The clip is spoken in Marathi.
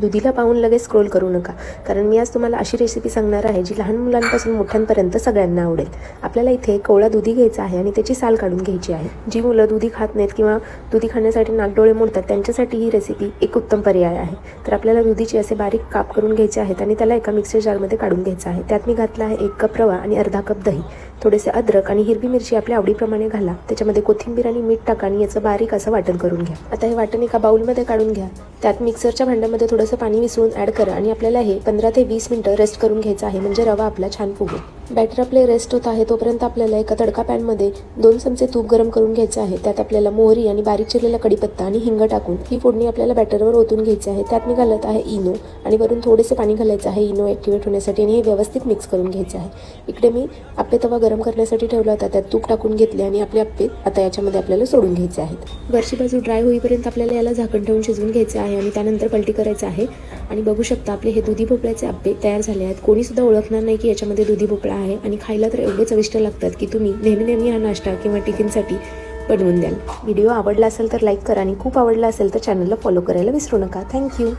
दुधीला पाहून लगेच स्क्रोल करू नका. कारण मी आज तुम्हाला अशी रेसिपी सांगणार आहे जी लहान मुलांपासून मोठ्यांपर्यंत सगळ्यांना आवडेल. आपल्याला इथे कोवळा दुधी घ्यायचा आहे आणि त्याची साल काढून घ्यायची आहे. जी मुलं दुधी खात नाहीत किंवा दुधी खाण्यासाठी नागडोळे मोडतात त्यांच्यासाठी ही रेसिपी एक उत्तम पर्याय आहे. तर आपल्याला दुधीचे असे बारीक काप करून घ्यायचे आहेत आणि त्याला एका मिक्सर जारमध्ये काढून घ्यायचं आहे. त्यात मी घातला आहे एक कप रवा आणि अर्धा कप दही. थोडेसे अद्रक आणि हिरवी मिरची आपल्या आवडीप्रमाणे घाला. त्याच्यामध्ये कोथिंबीर आणि मीठ टाका आणि याचं बारीक असं वाटण करून घ्या. आता हे वाटण एका बाउलमध्ये काढून घ्या. त्यात मिक्सरच्या भांड्यामध्ये थोडंसं पाणी मिसळून ॲड करा आणि आपल्याला हे पंधरा ते वीस मिनटं रेस्ट करून घ्यायचं आहे. म्हणजे रवा आपला छान फुगेल. बॅटर आपले रेस्ट होत आहे तोपर्यंत आपल्याला एका तडका पॅनमध्ये दोन चमचे तूप गरम करून घ्यायचे आहे. त्यात आपल्याला मोहरी आणि बारीक चिरलेला कडीपत्ता आणि हिंग टाकून ही फोडणी आपल्याला बॅटरवर ओतून घ्यायची आहे. त्यात मी घालत आहे इनो आणि वरून थोडेसे पाणी घालायचं आहे. इनो ॲक्टिवेट होण्यासाठी आणि हे व्यवस्थित मिक्स करून घ्यायचं आहे. इकडे मी आप्पे तवा गरम करण्यासाठी ठेवला होता. त्यात तूप टाकून घेतले आणि आपले आप्पे आता याच्यामध्ये आपल्याला सोडून घ्यायचे आहेत. वरची बाजू ड्राय होईपर्यंत आपल्याला याला झाकण ठेवून शिजवून घ्यायचे आहे आणि त्यानंतर पलटी करायचं आहे. आणि बघू शकता आपले हे दुधी भोपळ्याचे आप्पे तयार झाले आहेत. कोणीसुद्धा ओळखणार नाही की याच्यामध्ये दुधी भोपळा आहे आणि खायला तर एवढे चविष्ट लागतात की तुम्ही नेहमी नेहमी हा नाश्ता किंवा टिफिनसाठी बनवून द्याल. व्हिडिओ आवडला असेल तर लाईक करा आणि खूप आवडला असेल तर चॅनलला फॉलो करायला विसरू नका. थँक्यू